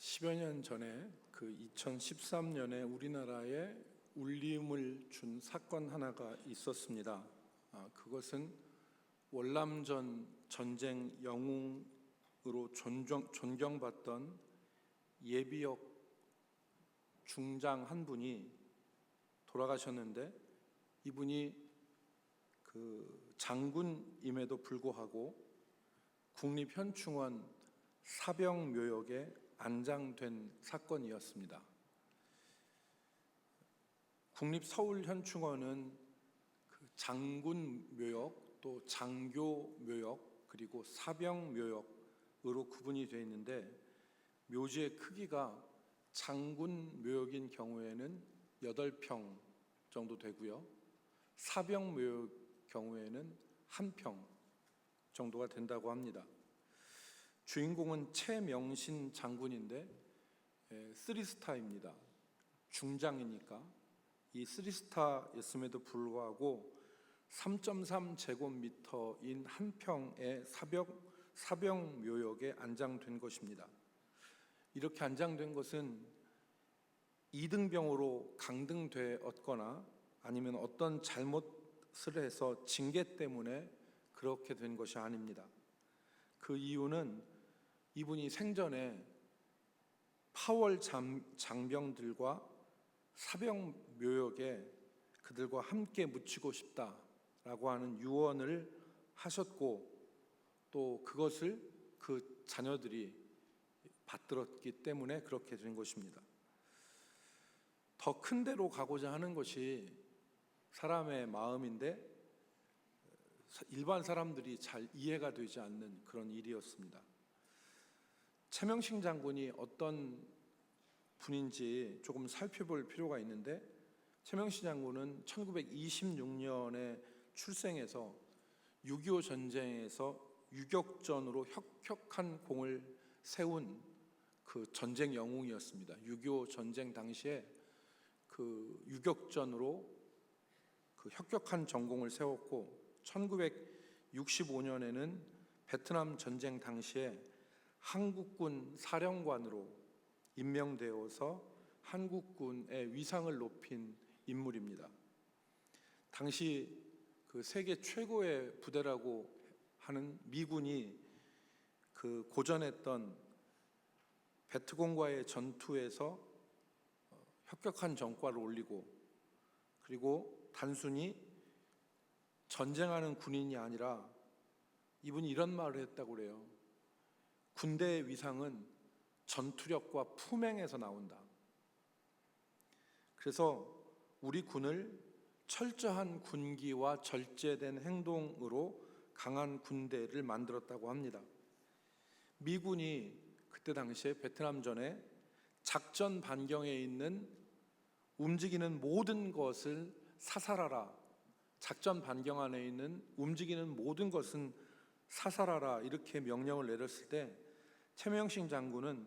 10여 년 전에 그 2013년에 우리나라에 울림을 준 사건 하나가 있었습니다. 아, 그것은 월남전 전쟁 영웅으로 존경, 존경받던 예비역 중장 한 분이 돌아가셨는데 이분이 그 장군임에도 불구하고 국립현충원 사병묘역에 안장된 사건이었습니다. 국립서울현충원은 그 장군 묘역 또 장교 묘역 그리고 사병 묘역으로 구분이 되어 있는데 묘지의 크기가 장군 묘역인 경우에는 8평 정도 되고요. 사병 묘역 경우에는 한평 정도가 된다고 합니다. 주인공은 최명신 장군인데 에, 쓰리스타입니다. 중장이니까 이 쓰리스타였음에도 불구하고 3.3 제곱미터인 한 평의 사병 사병 묘역에 안장된 것입니다. 이렇게 안장된 것은 이등병으로 강등되었거나 아니면 어떤 잘못을 해서 징계 때문에 그렇게 된 것이 아닙니다. 그 이유는 이분이 생전에 파월 장, 장병들과 사병 묘역에 그들과 함께 묻히고 싶다라고 하는 유언을 하셨고 또 그것을 그 자녀들이 받들었기 때문에 그렇게 된 것입니다. 더 큰 데로 가고자 하는 것이 사람의 마음인데 일반 사람들이 잘 이해가 되지 않는 그런 일이었습니다. 최명식 장군이 어떤 분인지 조금 살펴볼 필요가 있는데 최명식 장군은 1926년에 출생해서 6.25 전쟁에서 유격전으로 혁혁한 공을 세운 그 전쟁 영웅이었습니다. 6.25 전쟁 당시에 그 유격전으로 그 혁혁한 전공을 세웠고 1965년에는 베트남 전쟁 당시에 한국군 사령관으로 임명되어서 한국군의 위상을 높인 인물입니다. 당시 그 세계 최고의 부대라고 하는 미군이 그 고전했던 베트공과의 전투에서 어, 혁혁한 전과를 올리고 그리고 단순히 전쟁하는 군인이 아니라 이분이 이런 말을 했다고 그래요. 군대의 위상은 전투력과 품행에서 나온다. 그래서 우리 군을 철저한 군기와 절제된 행동으로 강한 군대를 만들었다고 합니다. 미군이 그때 당시에 베트남 전에 작전 반경에 있는 움직이는 모든 것을 사살하라. 작전 반경 안에 있는 움직이는 모든 것은 사살하라 이렇게 명령을 내렸을 때 최명식 장군은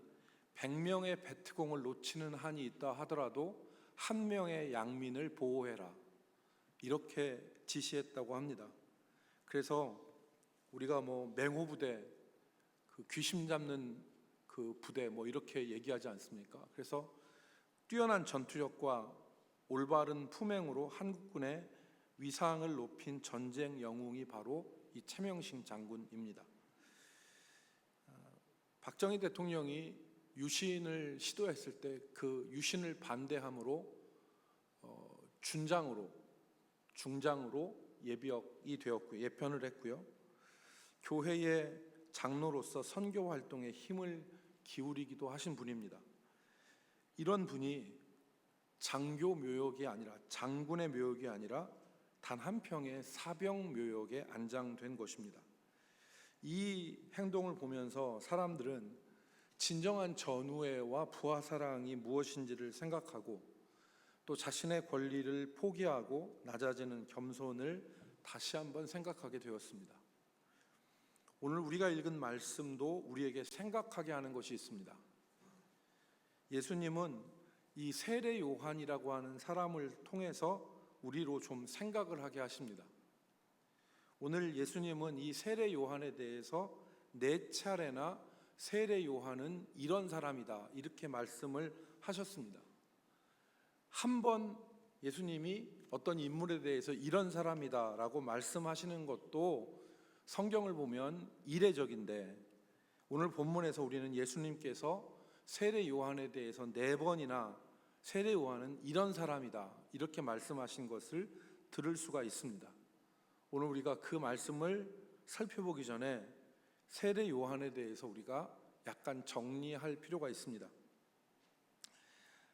100명의 베트공을 놓치는 한이 있다 하더라도 한 명의 양민을 보호해라 이렇게 지시했다고 합니다. 그래서 우리가 뭐 맹호 부대, 그 귀신 잡는 그 부대 뭐 이렇게 얘기하지 않습니까? 그래서 뛰어난 전투력과 올바른 품행으로 한국군의 위상을 높인 전쟁 영웅이 바로 이 최명식 장군입니다. 박정희 대통령이 유신을 시도했을 때 그 유신을 반대함으로 어, 준장으로 중장으로 예비역이 되었고 예편을 했고요. 교회의 장로로서 선교 활동에 힘을 기울이기도 하신 분입니다. 이런 분이 장교 묘역이 아니라 장군의 묘역이 아니라 단 한 평의 사병 묘역에 안장된 것입니다. 이 행동을 보면서 사람들은 진정한 전우애와 부하 사랑이 무엇인지를 생각하고 또 자신의 권리를 포기하고 낮아지는 겸손을 다시 한번 생각하게 되었습니다. 오늘 우리가 읽은 말씀도 우리에게 생각하게 하는 것이 있습니다. 예수님은 이 세례 요한이라고 하는 사람을 통해서 우리로 좀 생각을 하게 하십니다. 오늘 예수님은 이 세례 요한에 대해서 네 차례나 세례 요한은 이런 사람이다. 이렇게 말씀을 하셨습니다. 한 번 예수님이 어떤 인물에 대해서 이런 사람이다라고 말씀하시는 것도 성경을 보면 이례적인데 오늘 본문에서 우리는 예수님께서 세례 요한에 대해서 네 번이나 세례 요한은 이런 사람이다 이렇게 말씀하신 것을 들을 수가 있습니다. 오늘 우리가 그 말씀을 살펴보기 전에 세례 요한에 대해서 우리가 약간 정리할 필요가 있습니다.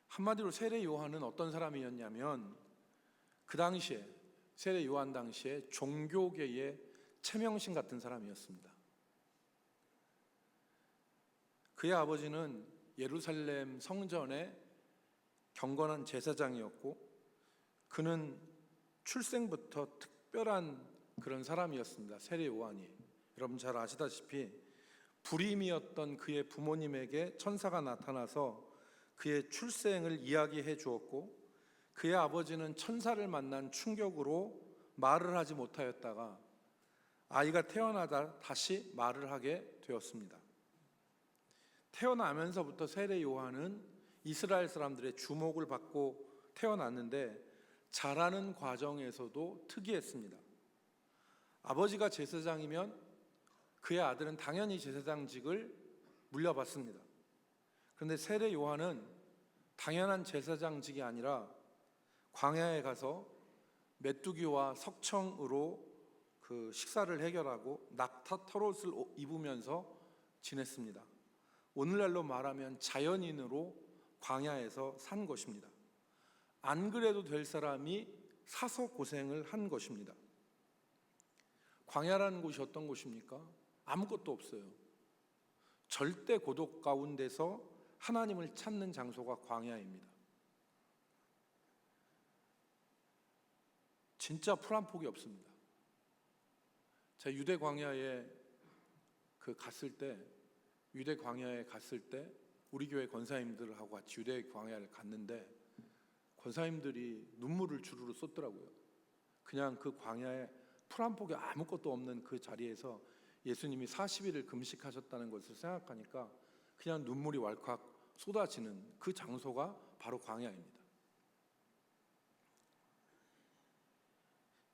한마디로 세례 요한은 어떤 사람이었냐면 그 당시에 세례 요한 당시에 종교계의 최명신 같은 사람이었습니다. 그의 아버지는 예루살렘 성전의 경건한 제사장이었고 그는 출생부터 특별한 그런 사람이었습니다. 세례 요한이 여러분 잘 아시다시피 불임이었던 그의 부모님에게 천사가 나타나서 그의 출생을 이야기해 주었고 그의 아버지는 천사를 만난 충격으로 말을 하지 못하였다가 아이가 태어나다 다시 말을 하게 되었습니다. 태어나면서부터 세례 요한은 이스라엘 사람들의 주목을 받고 태어났는데 자라는 과정에서도 특이했습니다. 아버지가 제사장이면 그의 아들은 당연히 제사장직을 물려받습니다. 그런데 세례 요한은 당연한 제사장직이 아니라 광야에 가서 메뚜기와 석청으로 그 식사를 해결하고 낙타 털옷을 입으면서 지냈습니다. 오늘날로 말하면 자연인으로 광야에서 산 것입니다. 안 그래도 될 사람이 사서 고생을 한 것입니다. 광야라는 곳이 어떤 곳입니까? 아무것도 없어요. 절대 고독 가운데서 하나님을 찾는 장소가 광야입니다. 진짜 풀 한 폭이 없습니다. 제가 유대 광야에 그 갔을 때 유대 광야에 갔을 때 우리 교회 권사님들하고 같이 유대 광야를 갔는데 권사님들이 눈물을 주르르 쏟더라고요. 그냥 그 광야에 풀 한 폭이 아무것도 없는 그 자리에서 예수님이 40일을 금식하셨다는 것을 생각하니까 그냥 눈물이 왈칵 쏟아지는 그 장소가 바로 광야입니다.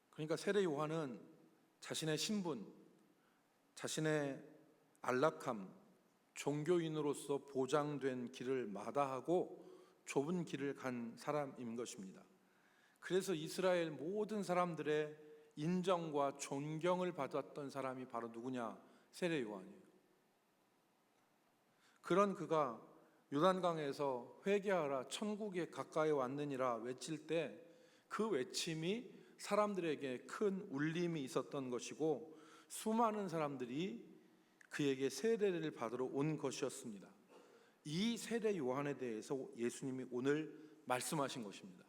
그러니까 세례 요한은 자신의 신분, 자신의 안락함, 종교인으로서 보장된 길을 마다하고 좁은 길을 간 사람인 것입니다. 그래서 이스라엘 모든 사람들의 인정과 존경을 받았던 사람이 바로 누구냐? 세례 요한이에요. 그런 그가 요단강에서 회개하라 천국에 가까이 왔느니라 외칠 때 그 외침이 사람들에게 큰 울림이 있었던 것이고 수많은 사람들이 그에게 세례를 받으러 온 것이었습니다. 이 세례 요한에 대해서 예수님이 오늘 말씀하신 것입니다.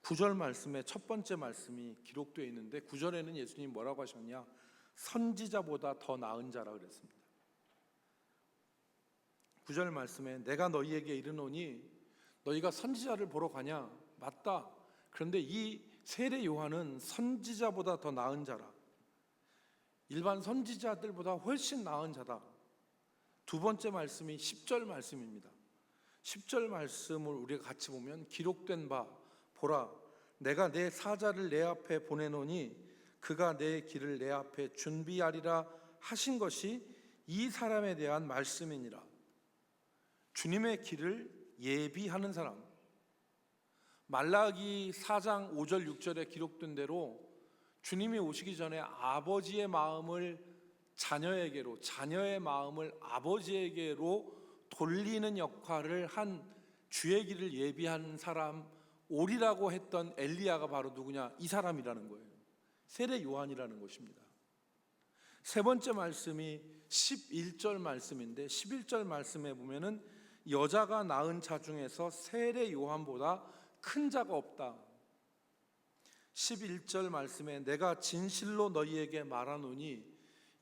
구절 말씀의 첫 번째 말씀이 기록되어 있는데 구절에는 예수님이 뭐라고 하셨냐? 선지자보다 더 나은 자라 그랬습니다. 구절 말씀에 내가 너희에게 이르노니 너희가 선지자를 보러 가냐? 맞다. 그런데 이 세례 요한은 선지자보다 더 나은 자라. 일반 선지자들보다 훨씬 나은 자다. 두 번째 말씀이 10절 말씀입니다. 10절 말씀을 우리가 같이 보면 기록된 바 보라 내가 내 사자를 내 앞에 보내노니 그가 내 길을 내 앞에 준비하리라 하신 것이 이 사람에 대한 말씀이니라. 주님의 길을 예비하는 사람. 말라기 4장 5절 6절에 기록된 대로 주님이 오시기 전에 아버지의 마음을 자녀에게로 자녀의 마음을 아버지에게로 돌리는 역할을 한 주의 길을 예비한 사람 오리라고 했던 엘리야가 바로 누구냐? 이 사람이라는 거예요. 세례 요한이라는 것입니다. 세 번째 말씀이 11절 말씀인데 11절 말씀에 보면은 여자가 낳은 자 중에서 세례 요한보다 큰 자가 없다. 11절 말씀에 내가 진실로 너희에게 말하노니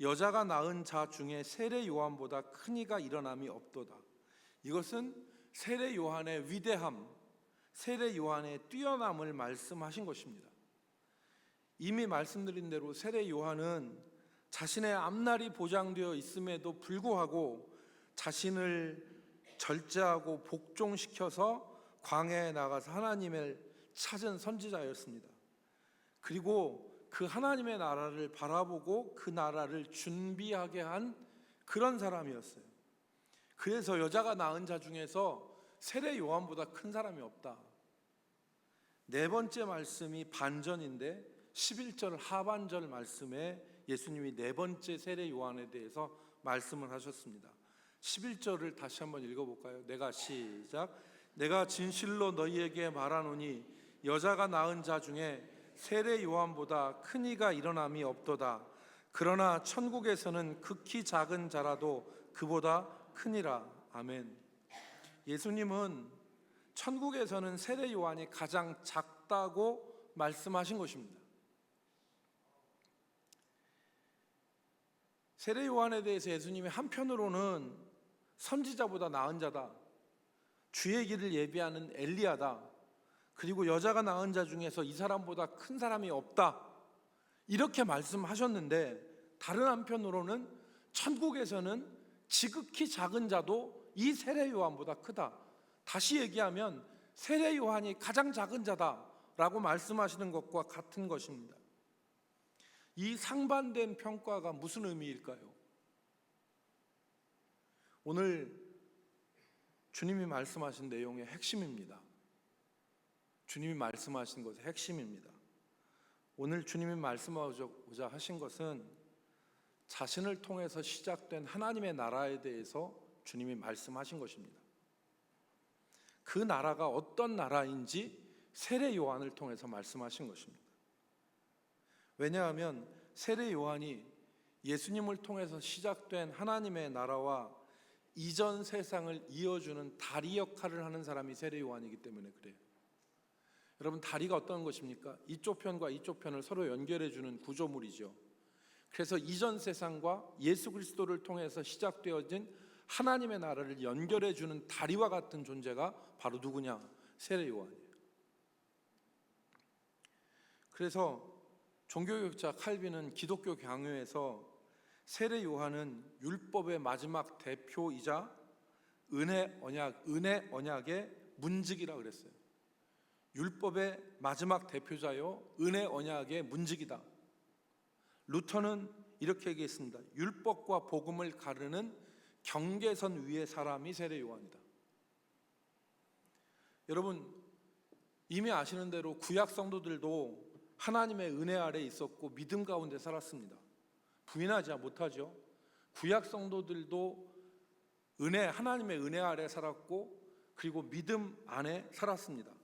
여자가 낳은 자 중에 세례 요한보다 큰 이가 일어남이 없도다. 이것은 세례 요한의 위대함, 세례 요한의 뛰어남을 말씀하신 것입니다. 이미 말씀드린 대로 세례 요한은 자신의 앞날이 보장되어 있음에도 불구하고 자신을 절제하고 복종시켜서 광야에 나가서 하나님을 찾은 선지자였습니다. 그리고 그 하나님의 나라를 바라보고 그 나라를 준비하게 한 그런 사람이었어요. 그래서 여자가 낳은 자 중에서 세례 요한보다 큰 사람이 없다. 네 번째 말씀이 반전인데 11절 하반절 말씀에 예수님이 네 번째 세례 요한에 대해서 말씀을 하셨습니다. 11절을 다시 한번 읽어볼까요? 내가 시작. 내가 진실로 너희에게 말하노니 여자가 낳은 자 중에 세례 요한보다 큰 이가 일어남이 없도다. 그러나 천국에서는 극히 작은 자라도 그보다 크니라. 아멘. 예수님은 천국에서는 세례 요한이 가장 작다고 말씀하신 것입니다. 세례 요한에 대해서 예수님이 한편으로는 선지자보다 나은 자다. 주의 길을 예비하는 엘리야다. 그리고 여자가 낳은 자 중에서 이 사람보다 큰 사람이 없다. 이렇게 말씀하셨는데 다른 한편으로는 천국에서는 지극히 작은 자도 이 세례 요한보다 크다. 다시 얘기하면 세례 요한이 가장 작은 자다라고 말씀하시는 것과 같은 것입니다. 이 상반된 평가가 무슨 의미일까요? 오늘 주님이 말씀하신 내용의 핵심입니다. 주님이 말씀하신 것의 핵심입니다. 오늘 주님이 말씀하고자 하신 것은 자신을 통해서 시작된 하나님의 나라에 대해서 주님이 말씀하신 것입니다. 그 나라가 어떤 나라인지 세례 요한을 통해서 말씀하신 것입니다. 왜냐하면 세례 요한이 예수님을 통해서 시작된 하나님의 나라와 이전 세상을 이어주는 다리 역할을 하는 사람이 세례 요한이기 때문에 그래요. 여러분 다리가 어떤 것입니까? 이쪽 편과 이쪽 편을 서로 연결해 주는 구조물이죠. 그래서 이전 세상과 예수 그리스도를 통해서 시작되어진 하나님의 나라를 연결해 주는 다리와 같은 존재가 바로 누구냐? 세례 요한이에요. 그래서 종교교육자 칼빈은 기독교 강요에서 세례 요한은 율법의 마지막 대표이자 은혜 언약 은혜 언약의 문직이라 그랬어요. 율법의 마지막 대표자요 은혜 언약의 문직이다. 루터는 이렇게 얘기했습니다. 율법과 복음을 가르는 경계선 위의 사람이 세례 요한이다. 여러분 이미 아시는 대로 구약 성도들도 하나님의 은혜 아래 있었고 믿음 가운데 살았습니다. 부인하지 못하죠. 구약 성도들도 은혜 하나님의 은혜 아래 살았고 그리고 믿음 안에 살았습니다.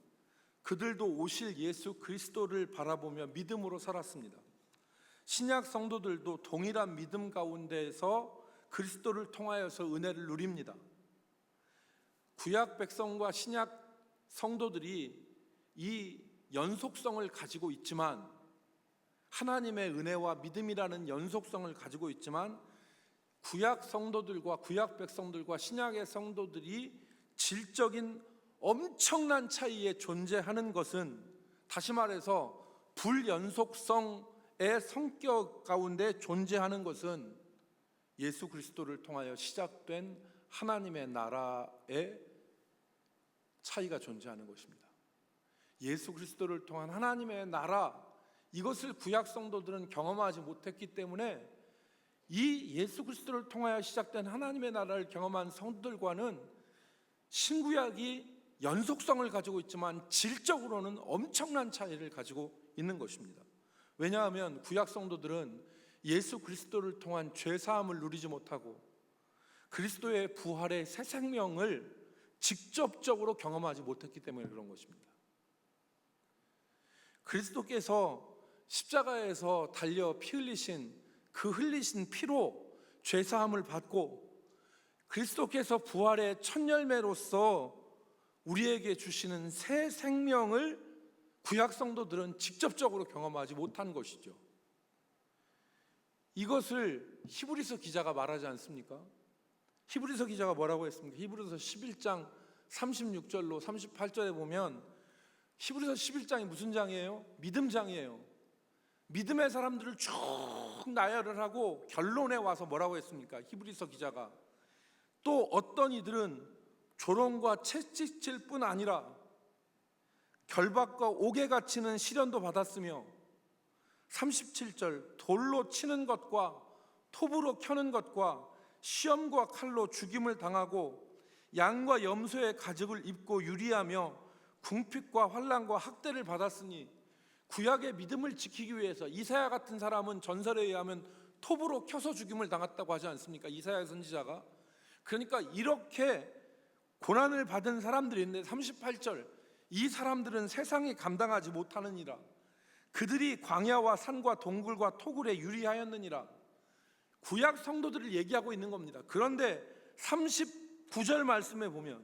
그들도 오실 예수 그리스도를 바라보며 믿음으로 살았습니다. 신약 성도들도 동일한 믿음 가운데에서 그리스도를 통하여서 은혜를 누립니다. 구약 백성과 신약 성도들이 이 연속성을 가지고 있지만 하나님의 은혜와 믿음이라는 연속성을 가지고 있지만 구약 성도들과 구약 백성들과 신약의 성도들이 질적인 엄청난 차이에 존재하는 것은 다시 말해서 불연속성의 성격 가운데 존재하는 것은 예수 그리스도를 통하여 시작된 하나님의 나라의 차이가 존재하는 것입니다. 예수 그리스도를 통한 하나님의 나라 이것을 구약 성도들은 경험하지 못했기 때문에 이 예수 그리스도를 통하여 시작된 하나님의 나라를 경험한 성도들과는 신구약이 연속성을 가지고 있지만 질적으로는 엄청난 차이를 가지고 있는 것입니다. 왜냐하면 구약 성도들은 예수 그리스도를 통한 죄 사함을 누리지 못하고 그리스도의 부활의 새 생명을 직접적으로 경험하지 못했기 때문에 그런 것입니다. 그리스도께서 십자가에서 달려 피 흘리신 그 흘리신 피로 죄 사함을 받고 그리스도께서 부활의 첫 열매로서 우리에게 주시는 새 생명을 구약 성도들은 직접적으로 경험하지 못한 것이죠. 이것을 히브리서 기자가 말하지 않습니까? 히브리서 기자가 뭐라고 했습니까? 히브리서 11장 36절로 38절에 보면 히브리서 11장이 무슨 장이에요? 믿음 장이에요. 믿음의 사람들을 쭉 나열을 하고 결론에 와서 뭐라고 했습니까? 히브리서 기자가 또 어떤 이들은 조롱과 채찍질 뿐 아니라 결박과 옥에 갇히는 시련도 받았으며 37절 돌로 치는 것과 톱으로 켜는 것과 시험과 칼로 죽임을 당하고 양과 염소의 가죽을 입고 유리하며 궁핍과 환란과 학대를 받았으니 구약의 믿음을 지키기 위해서 이사야 같은 사람은 전설에 의하면 톱으로 켜서 죽임을 당했다고 하지 않습니까? 이사야 선지자가 그러니까 이렇게 고난을 받은 사람들인데 38절. 이 사람들은 세상이 감당하지 못하느니라. 그들이 광야와 산과 동굴과 토굴에 유리하였느니라. 구약 성도들을 얘기하고 있는 겁니다. 그런데 39절 말씀에 보면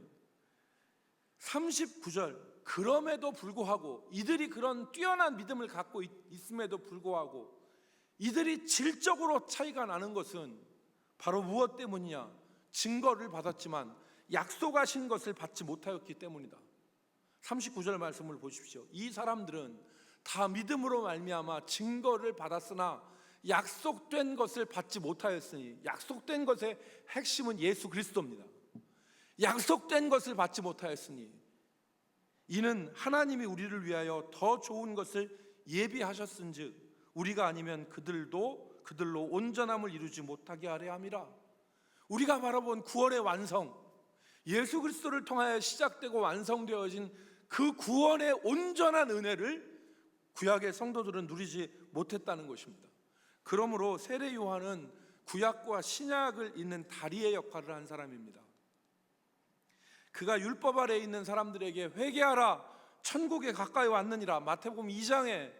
39절. 그럼에도 불구하고 이들이 그런 뛰어난 믿음을 갖고 있- 있음에도 불구하고 이들이 질적으로 차이가 나는 것은 바로 무엇 때문이냐? 증거를 받았지만 약속하신 것을 받지 못하였기 때문이다. 39절 말씀을 보십시오. 이 사람들은 다 믿음으로 말미암아 증거를 받았으나 약속된 것을 받지 못하였으니 약속된 것의 핵심은 예수 그리스도입니다. 약속된 것을 받지 못하였으니 이는 하나님이 우리를 위하여 더 좋은 것을 예비하셨은즉 우리가 아니면 그들도 그들로 온전함을 이루지 못하게 하려 함이라. 우리가 바라본 구원의 완성, 예수 그리스도를 통하여 시작되고 완성되어진 그 구원의 온전한 은혜를 구약의 성도들은 누리지 못했다는 것입니다. 그러므로 세례 요한은 구약과 신약을 잇는 다리의 역할을 한 사람입니다. 그가 율법 아래 에 있는 사람들에게 회개하라 천국에 가까이 왔느니라 마태복음 2장에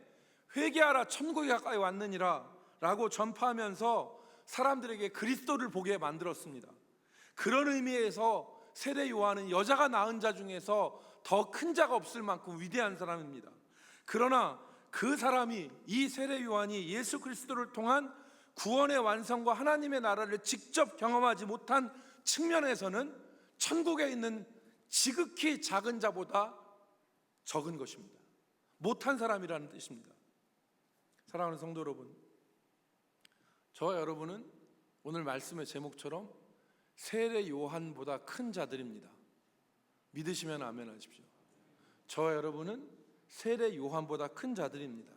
회개하라 천국에 가까이 왔느니라 라고 전파하면서 사람들에게 그리스도를 보게 만들었습니다. 그런 의미에서 세례 요한은 여자가 낳은 자 중에서 더 큰 자가 없을 만큼 위대한 사람입니다. 그러나 그 사람이 이 세례 요한이 예수 그리스도를 통한 구원의 완성과 하나님의 나라를 직접 경험하지 못한 측면에서는 천국에 있는 지극히 작은 자보다 적은 것입니다. 못한 사람이라는 뜻입니다. 사랑하는 성도 여러분, 저와 여러분은 오늘 말씀의 제목처럼 세례 요한보다 큰 자들입니다. 믿으시면 아멘 하십시오. 저와 여러분은 세례 요한보다 큰 자들입니다.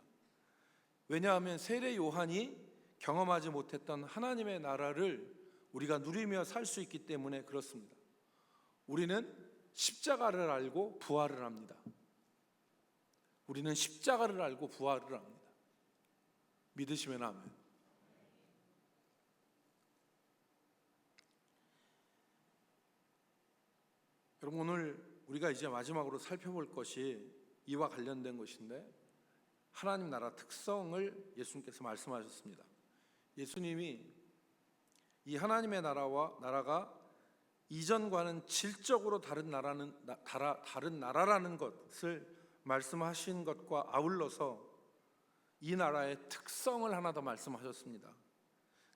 왜냐하면 세례 요한이 경험하지 못했던 하나님의 나라를 우리가 누리며 살 수 있기 때문에 그렇습니다. 우리는 십자가를 알고 부활을 합니다. 우리는 십자가를 알고 부활을 합니다. 믿으시면 아멘. 여러분 오늘 우리가 이제 마지막으로 살펴볼 것이 이와 관련된 것인데 하나님 나라 특성을 예수님께서 말씀하셨습니다. 예수님이 이 하나님의 나라와 나라가 이전과는 질적으로 다른 나라는 나, 다라, 다른 나라라는 것을 말씀하신 것과 아울러서 이 나라의 특성을 하나 더 말씀하셨습니다.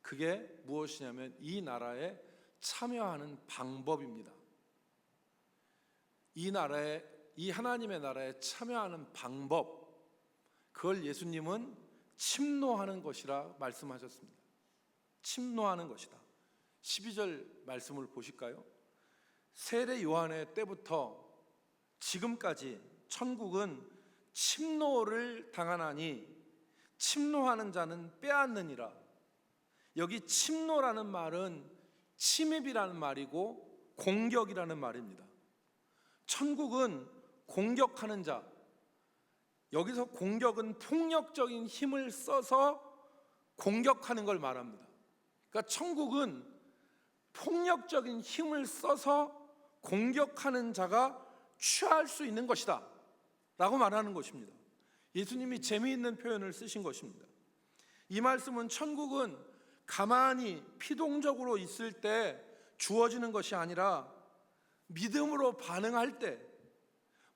그게 무엇이냐면 이 나라에 참여하는 방법입니다. 이 나라에 이 하나님의 나라에 참여하는 방법 그걸 예수님은 침노하는 것이라 말씀하셨습니다. 침노하는 것이다. 12절 말씀을 보실까요? 세례 요한의 때부터 지금까지 천국은 침노를 당하나니 침노하는 자는 빼앗느니라. 여기 침노라는 말은 침입이라는 말이고 공격이라는 말입니다. 천국은 공격하는 자. 여기서 공격은 폭력적인 힘을 써서 공격하는 걸 말합니다. 그러니까 천국은 폭력적인 힘을 써서 공격하는 자가 취할 수 있는 것이다. 라고 말하는 것입니다. 예수님이 재미있는 표현을 쓰신 것입니다. 이 말씀은 천국은 가만히 피동적으로 있을 때 주어지는 것이 아니라 믿음으로 반응할 때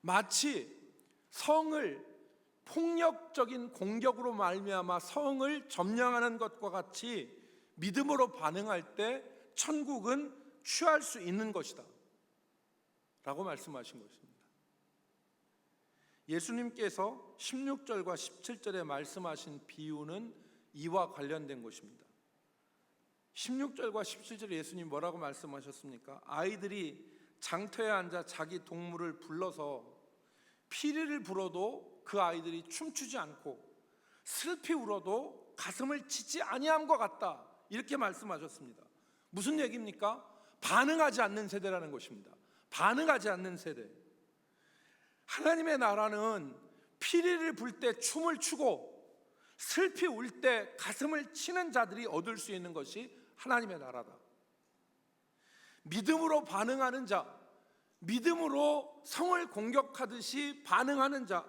마치 성을 폭력적인 공격으로 말미암아 성을 점령하는 것과 같이 믿음으로 반응할 때 천국은 취할 수 있는 것이다. 라고 말씀하신 것입니다. 예수님께서 16절과 17절에 말씀하신 비유는 이와 관련된 것입니다. 16절과 17절에 예수님 뭐라고 말씀하셨습니까? 아이들이 장터에 앉아 자기 동물을 불러서 피리를 불어도 그 아이들이 춤추지 않고 슬피 울어도 가슴을 치지 아니함과 같다. 이렇게 말씀하셨습니다. 무슨 얘기입니까? 반응하지 않는 세대라는 것입니다. 반응하지 않는 세대. 하나님의 나라는 피리를 불 때 춤을 추고 슬피 울 때 가슴을 치는 자들이 얻을 수 있는 것이 하나님의 나라다. 믿음으로 반응하는 자, 믿음으로 성을 공격하듯이 반응하는 자,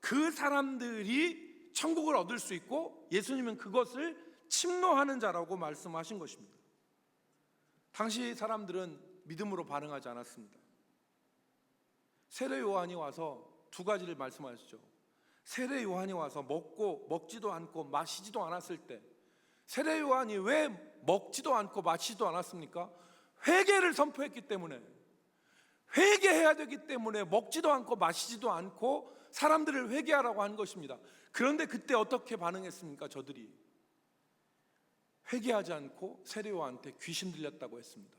그 사람들이 천국을 얻을 수 있고 예수님은 그것을 침노하는 자라고 말씀하신 것입니다. 당시 사람들은 믿음으로 반응하지 않았습니다. 세례 요한이 와서 두 가지를 말씀하셨죠. 세례 요한이 와서 먹고 먹지도 않고 마시지도 않았을 때 세례 요한이 왜 먹지도 않고 마시지도 않았습니까? 회개를 선포했기 때문에 회개해야 되기 때문에 먹지도 않고 마시지도 않고 사람들을 회개하라고 한 것입니다. 그런데 그때 어떻게 반응했습니까? 저들이 회개하지 않고 세례요한테 귀신 들렸다고 했습니다.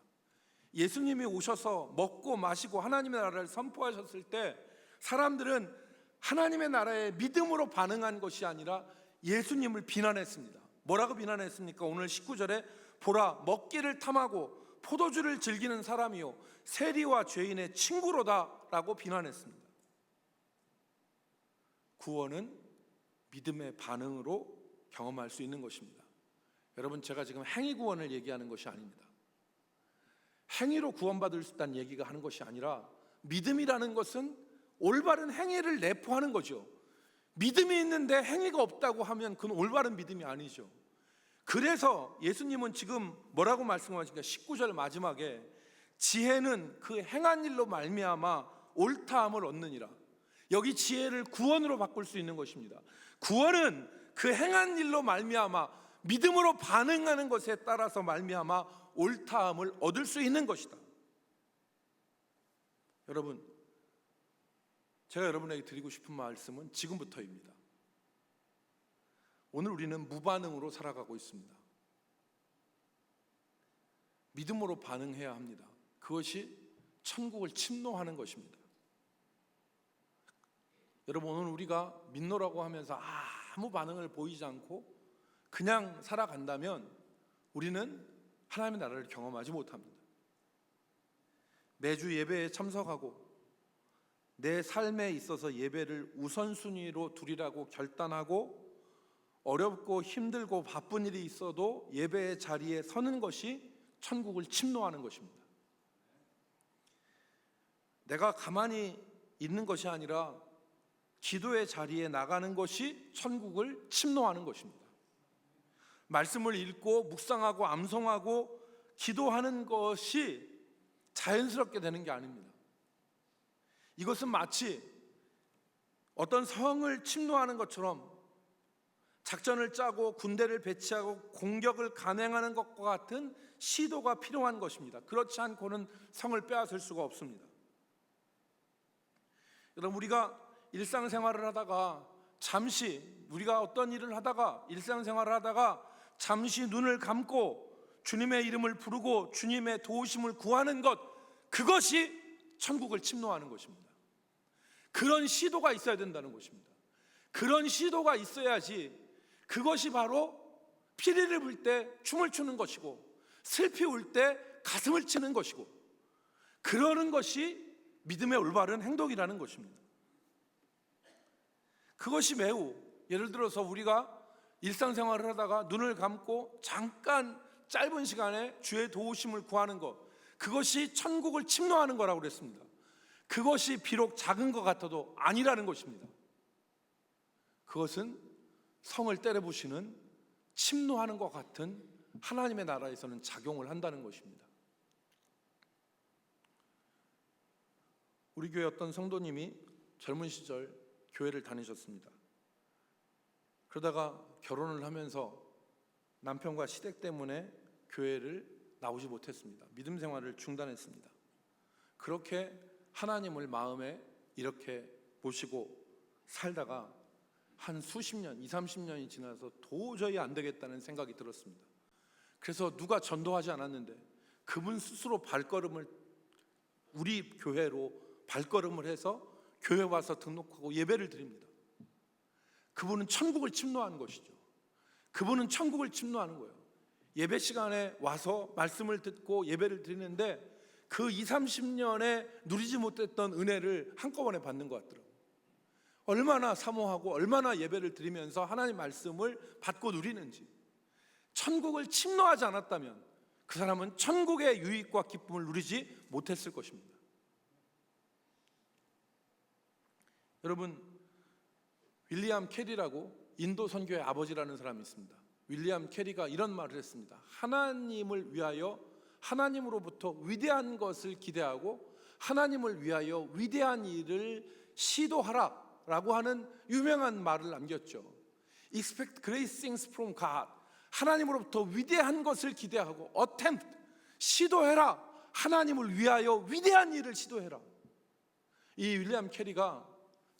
예수님이 오셔서 먹고 마시고 하나님의 나라를 선포하셨을 때 사람들은 하나님의 나라에 믿음으로 반응한 것이 아니라 예수님을 비난했습니다. 뭐라고 비난했습니까? 오늘 19절에 보라 먹기를 탐하고 포도주를 즐기는 사람이요 세리와 죄인의 친구로다라고 비난했습니다. 구원은 믿음의 반응으로 경험할 수 있는 것입니다. 여러분 제가 지금 행위 구원을 얘기하는 것이 아닙니다. 행위로 구원받을 수 있다는 얘기가 하는 것이 아니라 믿음이라는 것은 올바른 행위를 내포하는 거죠. 믿음이 있는데 행위가 없다고 하면 그건 올바른 믿음이 아니죠. 그래서 예수님은 지금 뭐라고 말씀하십니까? 19절 마지막에 지혜는 그 행한 일로 말미암아 옳다함을 얻느니라. 여기 지혜를 구원으로 바꿀 수 있는 것입니다. 구원은 그 행한 일로 말미암아 믿음으로 반응하는 것에 따라서 말미암아 옳다함을 얻을 수 있는 것이다. 여러분, 제가 여러분에게 드리고 싶은 말씀은 지금부터입니다. 오늘 우리는 무반응으로 살아가고 있습니다. 믿음으로 반응해야 합니다. 그것이 천국을 침노하는 것입니다. 여러분 오늘 우리가 믿노라고 하면서 아무 반응을 보이지 않고 그냥 살아간다면 우리는 하나님의 나라를 경험하지 못합니다. 매주 예배에 참석하고 내 삶에 있어서 예배를 우선순위로 두리라고 결단하고 어렵고 힘들고 바쁜 일이 있어도 예배의 자리에 서는 것이 천국을 침노하는 것입니다. 내가 가만히 있는 것이 아니라 기도의 자리에 나가는 것이 천국을 침노하는 것입니다. 말씀을 읽고 묵상하고 암송하고 기도하는 것이 자연스럽게 되는 게 아닙니다. 이것은 마치 어떤 성을 침노하는 것처럼 작전을 짜고 군대를 배치하고 공격을 감행하는 것과 같은 시도가 필요한 것입니다. 그렇지 않고는 성을 빼앗을 수가 없습니다. 여러분 우리가 일상생활을 하다가 잠시 우리가 어떤 일을 하다가 일상생활을 하다가 잠시 눈을 감고 주님의 이름을 부르고 주님의 도우심을 구하는 것 그것이 천국을 침노하는 것입니다. 그런 시도가 있어야 된다는 것입니다. 그런 시도가 있어야지 그것이 바로 피리를 불 때 춤을 추는 것이고 슬피 울 때 가슴을 치는 것이고 그러는 것이 믿음의 올바른 행동이라는 것입니다. 그것이 매우 예를 들어서 우리가 일상생활을 하다가 눈을 감고 잠깐 짧은 시간에 주의 도우심을 구하는 것 그것이 천국을 침노하는 거라고 그랬습니다. 그것이 비록 작은 것 같아도 아니라는 것입니다. 그것은 성을 때려부시는 침노하는 것 같은 하나님의 나라에서는 작용을 한다는 것입니다. 우리 교회 어떤 성도님이 젊은 시절 교회를 다니셨습니다. 그러다가 결혼을 하면서 남편과 시댁 때문에 교회를 나오지 못했습니다. 믿음 생활을 중단했습니다. 그렇게 하나님을 마음에 이렇게 모시고 살다가 한 수십 년, 2, 30년이 지나서 도저히 안 되겠다는 생각이 들었습니다. 그래서 누가 전도하지 않았는데 그분 스스로 발걸음을 우리 교회로 발걸음을 해서 교회 와서 등록하고 예배를 드립니다. 그분은 천국을 침노하는 것이죠. 그분은 천국을 침노하는 거예요. 예배 시간에 와서 말씀을 듣고 예배를 드리는데 그 2, 30년에 누리지 못했던 은혜를 한꺼번에 받는 것 같더라고요. 얼마나 사모하고 얼마나 예배를 드리면서 하나님 말씀을 받고 누리는지 천국을 침노하지 않았다면 그 사람은 천국의 유익과 기쁨을 누리지 못했을 것입니다. 여러분 윌리엄 캐리라고 인도 선교의 아버지라는 사람이 있습니다. 윌리엄 캐리가 이런 말을 했습니다. 하나님을 위하여 하나님으로부터 위대한 것을 기대하고 하나님을 위하여 위대한 일을 시도하라 라고 하는 유명한 말을 남겼죠. Expect great things from God. 하나님으로부터 위대한 것을 기대하고 attempt 시도해라. 하나님을 위하여 위대한 일을 시도해라. 이 윌리엄 캐리가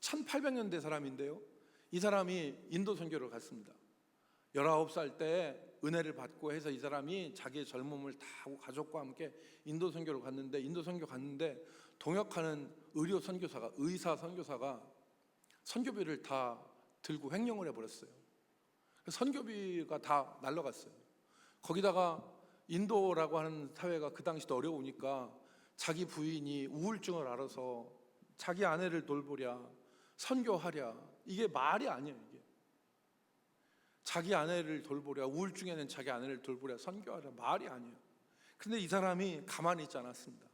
1800년대 사람인데요. 이 사람이 인도 선교를 갔습니다. 19살 때 은혜를 받고 해서 이 사람이 자기의 젊음을 다 하고 가족과 함께 인도 선교를 갔는데 인도 선교 갔는데 동역하는 의료 선교사가 의사 선교사가 선교비를 다 들고 횡령을 해버렸어요. 선교비가 다 날라갔어요. 거기다가 인도라고 하는 사회가 그 당시도 어려우니까 자기 부인이 우울증을 알아서 자기 아내를 돌보랴 선교하랴 이게 말이 아니에요 이게 자기 아내를 돌보랴 우울증에는 자기 아내를 돌보랴 선교하랴 말이 아니에요 근데 이 사람이 가만히 있지 않았습니다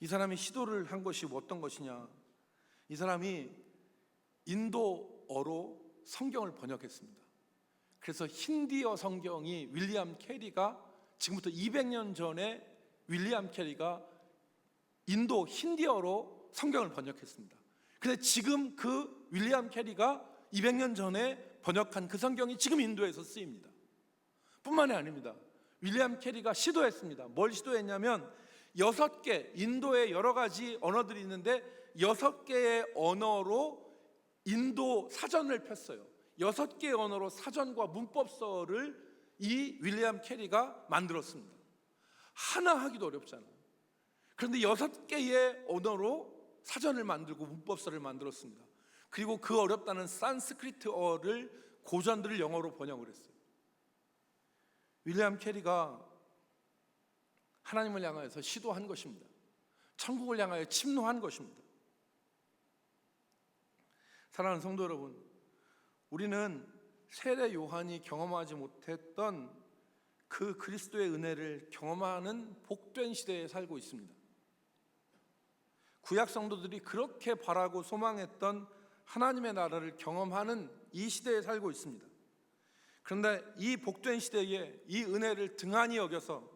이 사람이 시도를 한 것이 어떤 것이냐 이 사람이 인도어로 성경을 번역했습니다 그래서 힌디어 성경이 윌리엄 캐리가 지금부터 200년 전에 윌리엄 캐리가 인도 힌디어로 성경을 번역했습니다. 근데 지금 그 윌리엄 캐리가 200년 전에 번역한 그 성경이 지금 인도에서 쓰입니다. 뿐만이 아닙니다. 윌리엄 캐리가 시도했습니다. 뭘 시도했냐면 여섯 개 인도의 여러 가지 언어들이 있는데 여섯 개의 언어로 인도 사전을 폈어요. 여섯 개의 언어로 사전과 문법서를 이 윌리엄 캐리가 만들었습니다. 하나 하기도 어렵잖아요. 그런데 여섯 개의 언어로 사전을 만들고 문법서를 만들었습니다. 그리고 그 어렵다는 산스크리트어를 고전들을 영어로 번역을 했어요. 윌리엄 캐리가 하나님을 향하여서 시도한 것입니다. 천국을 향하여 침노한 것입니다. 사랑하는 성도 여러분, 우리는 세례 요한이 경험하지 못했던 그 그리스도의 은혜를 경험하는 복된 시대에 살고 있습니다. 구약 성도들이 그렇게 바라고 소망했던 하나님의 나라를 경험하는 이 시대에 살고 있습니다. 그런데 이 복된 시대에 이 은혜를 등한히 여겨서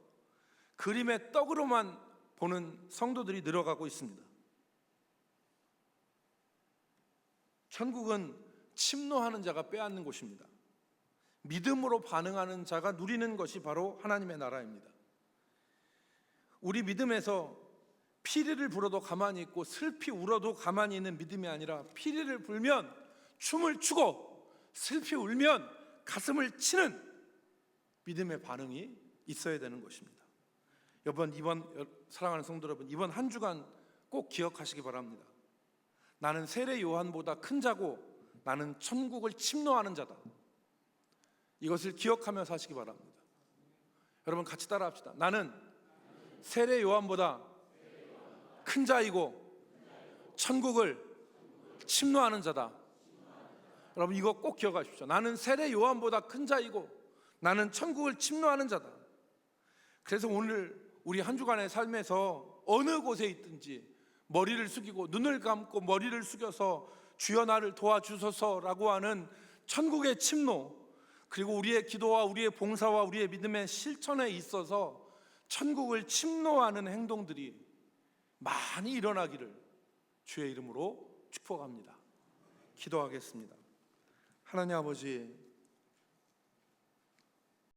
그림의 떡으로만 보는 성도들이 늘어가고 있습니다. 천국은 침노하는 자가 빼앗는 곳입니다. 믿음으로 반응하는 자가 누리는 것이 바로 하나님의 나라입니다. 우리 믿음에서 피리를 불어도 가만히 있고 슬피 울어도 가만히 있는 믿음이 아니라 피리를 불면 춤을 추고 슬피 울면 가슴을 치는 믿음의 반응이 있어야 되는 것입니다. 여러분 이번 사랑하는 성도 여러분 이번 한 주간 꼭 기억하시기 바랍니다. 나는 세례 요한보다 큰 자고 나는 천국을 침노하는 자다. 이것을 기억하며 사시기 바랍니다. 여러분 같이 따라합시다. 나는 세례 요한보다 큰 자이고 천국을 침노하는 자다. 여러분 이거 꼭 기억하십시오. 나는 세례 요한보다 큰 자이고 나는 천국을 침노하는 자다. 그래서 오늘 우리 한 주간의 삶에서 어느 곳에 있든지 머리를 숙이고 눈을 감고 머리를 숙여서 주여 나를 도와주소서라고 하는 천국의 침노 그리고 우리의 기도와 우리의 봉사와 우리의 믿음의 실천에 있어서 천국을 침노하는 행동들이 많이 일어나기를 주의 이름으로 축복합니다. 기도하겠습니다. 하나님 아버지